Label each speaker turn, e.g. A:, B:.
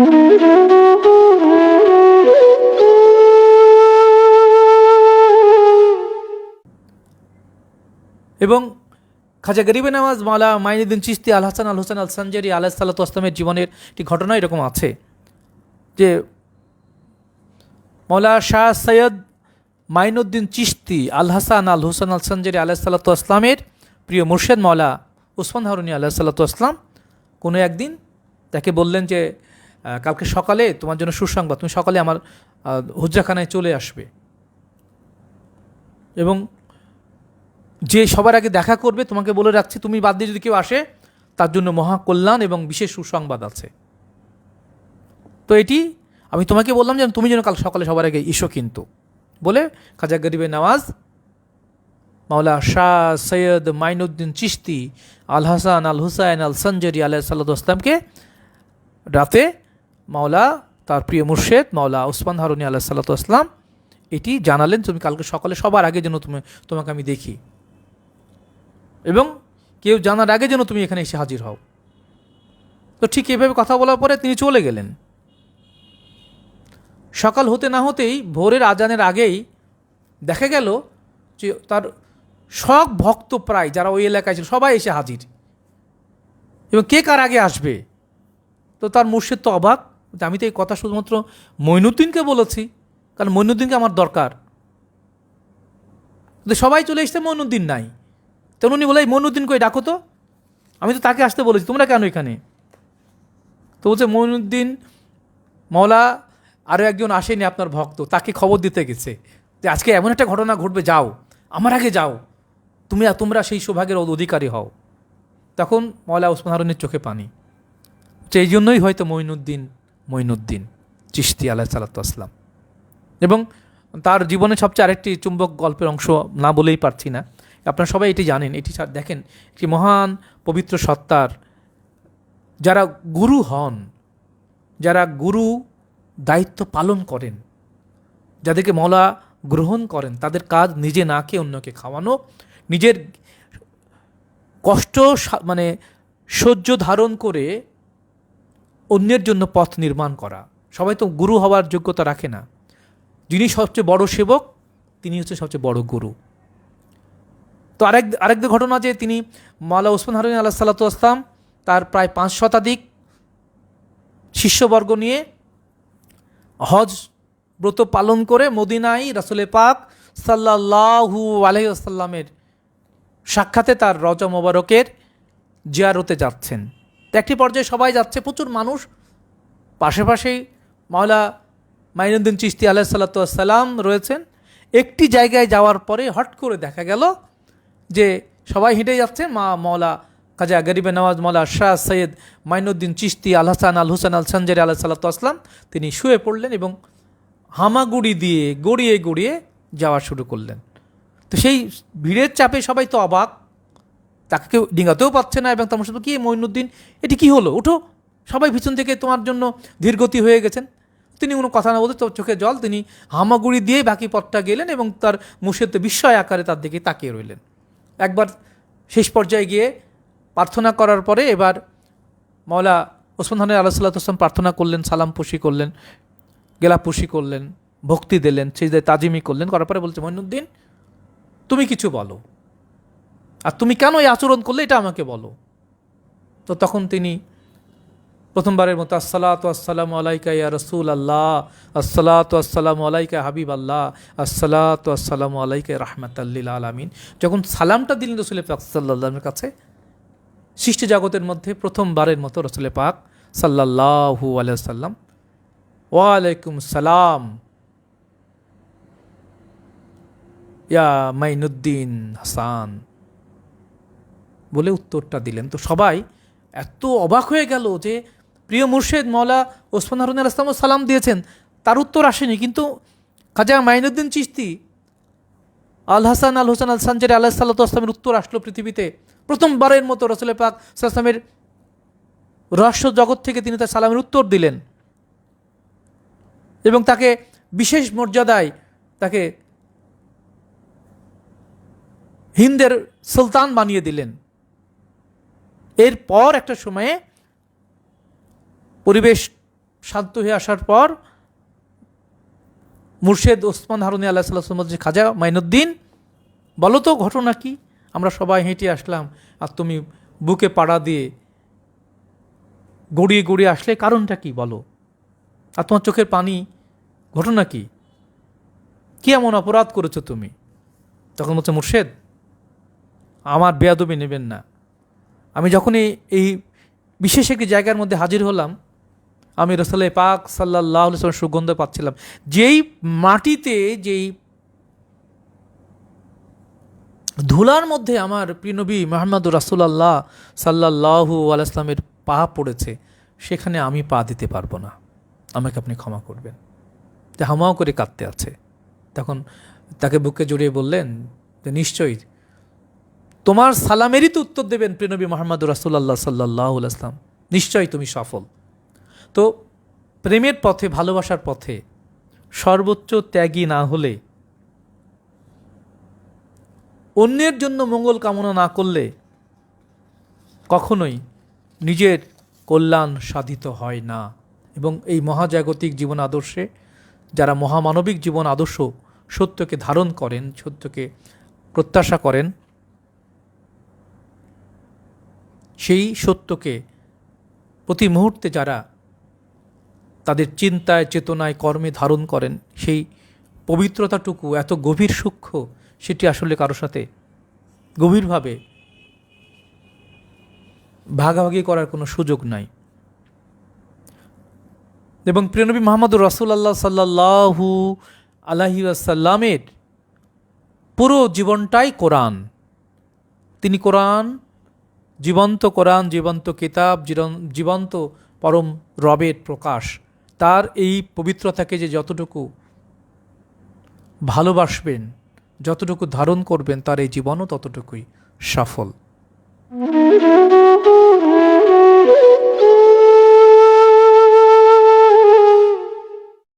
A: এবং খাজা গরিবে নামাজ মালা মাইনুদ্দিন চিস্তি আল হাসান আল হোসেন আল সঞ্জারি আলাহ সাল্লাত আসলামের জীবনের একটি ঘটনা এরকম আছে যে মৌলা শাহ সৈয়দ মাইনুদ্দিন চিস্তি আল হাসান আল হোসেন আল সঞ্জারি আলাহ সাল্লাত আসলামের প্রিয় মুর্শেদ মৌলা উসমান হারুনি আল্লাহ সাল্লাত আসলাম কোনো একদিন তাকে বললেন যে কালকে সকালে তোমার জন্য সুসংবাদ। তুমি সকালে আমার হুজ্জাখানায় চলে আসবে। এবং যে সবার আগে দেখা করবে, তোমাকে বলে রাখছি, তুমি বাদ দিয়ে যদি কেউ আসে, তার জন্য মহাকল্যাণ এবং বিশেষ সুসংবাদ আছে। তো এটি, আমি তোমাকে বললাম যে তুমি যেন কাল সকালে সবার আগে ইসো কিন্তু। বলে খাজা গরিবের নওয়াজ, মাওলা শাহ সৈয়দ মাইনুদ্দিন চিস্তি আল হাসান, আল হুসাইন, আল সঞ্জরি আলাহ সাল্লামকে রাতে মাওলা, তার প্রিয় মুর্শেদ, মাওলা উসমান হারুনি আল্লাহ সাল্লাম এটি জানালেন তুমি কালকে সকালে সবার আগে যেন তুমি, তোমাকে আমি দেখি। এবং কেউ জানার আগে যেন তুমি এখানে এসে হাজির হও। তো ঠিক এভাবে কথা বলার পরে তিনি চলে গেলেন। সকাল হতে না হতেই ভোরের আজানের আগেই দেখা গেল যে তার সব ভক্ত প্রায় যারা ওই এলাকায় ছিল, সবাই এসে হাজির। এবং কে কার আগে আসবে? তো তার মুর্শিদ তো অবাক। আমি তো এই কথা শুধুমাত্র মইনুদ্দিনকে বলেছি, কারণ মইনুদ্দিনকে আমার দরকার। কিন্তু সবাই চলে এসছে মইনুদ্দিন নাই। তখন উনি বলে, এই মইনুদ্দিন কই, ডাকো তো। আমি তো তাকে আসতে বলেছি, তোমরা কেন এখানে? তো বলছে, মইনুদ্দিন মৌলা আরও একজন আসেনি আপনার ভক্ত, তাকে খবর দিতে গেছে। যে আজকে এমন একটা ঘটনা ঘটবে, যাও, আমার আগে যাও। তুমি তোমরা সেই সৌভাগ্যের অধিকারী হও। তখন মৌলা ওসমান হারুনের চোখে পানি। এই জন্যই হয়তো মঈনুদ্দিন মঈনুদ্দিন চিস্তি আলাহ সালাতাম এবং তার জীবনে সবচেয়ে আরেকটি চুম্বক গল্পের অংশ না বলেই পারছি না। আপনারা সবাই এটি জানেন, এটি দেখেন, একটি মহান পবিত্র সত্তার যারা গুরু হন, যারা গুরু দায়িত্ব পালন করেন, যাদেরকে মলা গ্রহণ করেন, তাদের কাজ নিজে না খেয়ে অন্যকে খাওয়ানো, নিজের কষ্ট মানে সহ্য ধারণ করে অন্যের জন্য পথ নির্মাণ করা। সবাই তো গুরু হওয়ার যোগ্যতা রাখে না। যিনি সবচেয়ে বড় সেবক, তিনি হচ্ছে সবচেয়ে বড় গুরু। তো আরেক আরেক ঘটনা যে তিনি মালা ওসমান হারুন আল্লাহ সাল্লাতু আসলাম তার প্রায় পাঁচ শতাধিক শিষ্যবর্গ নিয়ে হজ ব্রত পালন করে মদিনাই রাসুলে পাক সাল্লাহু আলহিসাল্লামের সাক্ষাতে তার রজা মোবারকের জিয়ারতে যাচ্ছেন। তো একটি পর্যায়ে সবাই যাচ্ছে, প্রচুর মানুষ। পাশে পাশেই মাওলা মাইনুদ্দিন চিস্তি আলাহ সাল্লাতাম রয়েছেন। একটি জায়গায় যাওয়ার পরে হট করে দেখা গেল যে সবাই হেঁটে যাচ্ছে, মা মৌলা কাজা গরিবে নওয়াজ মৌলা শাহ সৈয়দ মাইনুদ্দিন চিস্তি আল হাসান আল হুসান আল সঞ্জারি আল্লাহ সাল্লাতাম তিনি শুয়ে পড়লেন এবং হামাগুড়ি দিয়ে গড়িয়ে গড়িয়ে যাওয়া শুরু করলেন। তো সেই ভিড়ের চাপে সবাই তো অবাক। তাকে কেউ ডিঙাতেও পাচ্ছে না এবং তার সাথে কি মঈনুদ্দিন? এটি কি হলো? উঠো। সবাই পিছন থেকে তোমার জন্য ধীরগতি হয়ে গেছেন। তিনি কোনো কথা না বলতে তোর চোখে জল, তিনি হামাগুড়ি দিয়ে বাকি পথটা গেলেন এবং তার মুখেতে বিস্ময় আকারে তার দিকে তাকিয়ে রইলেন। একবার শেষ পর্যায়ে গিয়ে প্রার্থনা করার পরে এবার মাওলা ওসমান হানের আল্লাহ প্রার্থনা করলেন, সালাম পুষি করলেন গেলা গেলাপুষি করলেন, ভক্তি দিলেন সেই তাজিমি করলেন, করার পরে বলছে মইনুদ্দিন তুমি কিছু বলো। আর তুমি কেন এই আচরণ করলে? এটা আমাকে বলো। তো তখন তিনি প্রথমবারের মতো আসসালাতু আসসালামু আলাইকা ইয়া রসুল আল্লাহ আসসালাতু আসসালামু আলাইকা হাবিব আল্লাহ আসসালাতু আসসালামু আলাইকা রাহমাতাল্লিল আলামিন। যখন সালামটা দিলেন রসুল পাক সাল্লামের কাছে, সৃষ্টি জগতের মধ্যে প্রথমবারের মতো রসুল পাক সাল্লাল্লাহু আলাইহি সাল্লাম ওয়ালাইকুম সালাম, ইয়া মাইনুদ্দিন হাসান বলে উত্তরটা দিলেন। তো সবাই এত অবাক হয়ে গেল যে প্রিয় মুর্শেদ মৌলা ওসমান হারুন আল ইসলামও সালাম দিয়েছেন, তার উত্তর আসেনি। কিন্তু খাজা মাইনুদ্দিন চিস্তি আল হাসান আল হোসেন আল সানজারি আল্লাহ সাল্লাহ আসলামের উত্তর আসলো পৃথিবীতে। প্রথমবারের মতো রসুল পাক সাল্লামের রহস্য জগৎ থেকে তিনি তার সালামের উত্তর দিলেন। এবং তাকে বিশেষ মর্যাদায় তাকে হিন্দের সুলতান বানিয়ে দিলেন। এরপর একটা সময়ে পরিবেশ শান্ত হয়ে আসার পর মুর্শেদ ওসমান হারুনি আল্লাহ সাল্লাহ যে খাজা মাইনুদ্দিন, বলো তো ঘটনা কি? আমরা সবাই হেঁটে আসলাম আর তুমি বুকে পাড়া দিয়ে গড়িয়ে গড়িয়ে আসলে কারণটা কি বলো? আর তোমার চোখের পানি, ঘটনা কি? কি এমন অপরাধ করেছ তুমি? তখন বলছে, মুর্শেদ, আমার বেয়াদবি নেবেন না। আমি যখনই এই বিশেষ একটি জায়গার মধ্যে হাজির হলাম, আমি রসলে পাক সাল্লাহ সুগন্ধ পাচ্ছিলাম। যেই মাটিতে, যেই ধুলার মধ্যে আমার প্রিয়নবী মোহাম্মদ রাসুলাল্লাহ সাল্লাহু আলাইসলামের পা পড়েছে, সেখানে আমি পা দিতে পারব না। আমাকে আপনি ক্ষমা করবেন। যে হামাও করে কাঁদতে আছে। তখন তাকে বুকে জড়িয়ে বললেন যে, নিশ্চয়ই তোমার সালামেরই তো উত্তর দেবেন প্রিয়নবী মোহাম্মদ রাসুল্লাহ সাল্লাহ আসলাম নিশ্চয়ই তুমি সফল। তো প্রেমের পথে, ভালোবাসার পথে সর্বোচ্চ ত্যাগী না হলে, অন্যের জন্য মঙ্গল কামনা না করলে কখনোই নিজের কল্যাণ সাধিত হয় না। এবং এই মহাজাগতিক জীবন আদর্শে যারা মহামানবিক জীবন আদর্শ সত্যকে ধারণ করেন, সত্যকে প্রত্যাশা করেন সেই সত্যকে প্রতি মুহূর্তে যারা তাদের চিন্তায়, চেতনায়, কর্মে ধারণ করেন, সেই পবিত্রতাটুকু, এত গভীর সূক্ষ্ম, সেটি আসলে কারোর সাথে গভীরভাবে ভাগাভাগি করার কোনো সুযোগ নাই। এবং প্রিয়নবী মোহাম্মদ রসুল্লাহ সাল্লাহু আলাহি আসাল্লামের পুরো জীবনটাই কোরআন। তিনি কোরআন জীবন্ত কোরআন, জীবন্ত কিতাব জীবন- জীবন্ত পরম রবের প্রকাশ। তার এই পবিত্রতাকে যে যতটুকু ভালোবাসবেন, যতটুকু ধারণ করবেন, তার এই জীবনও ততটুকুই সফল।